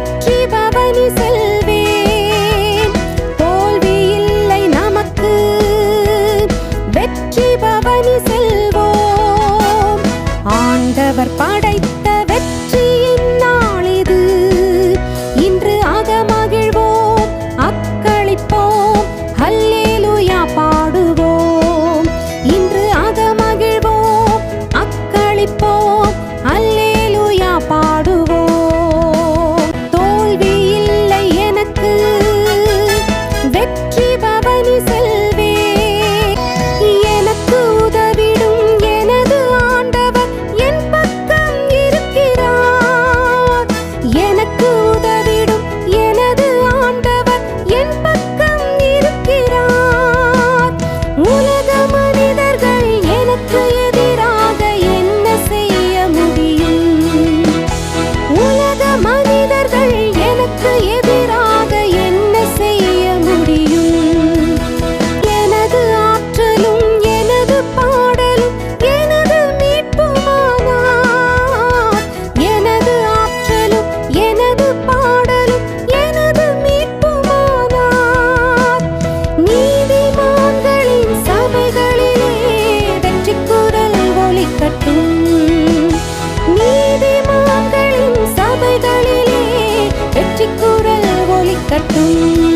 பற்றி பவனி செல்வேன். தோல்வி இல்லை நமக்கு. வெற்றி பவனி செல்வோம். ஆண்டவர் படைத்த the year. தட்டும்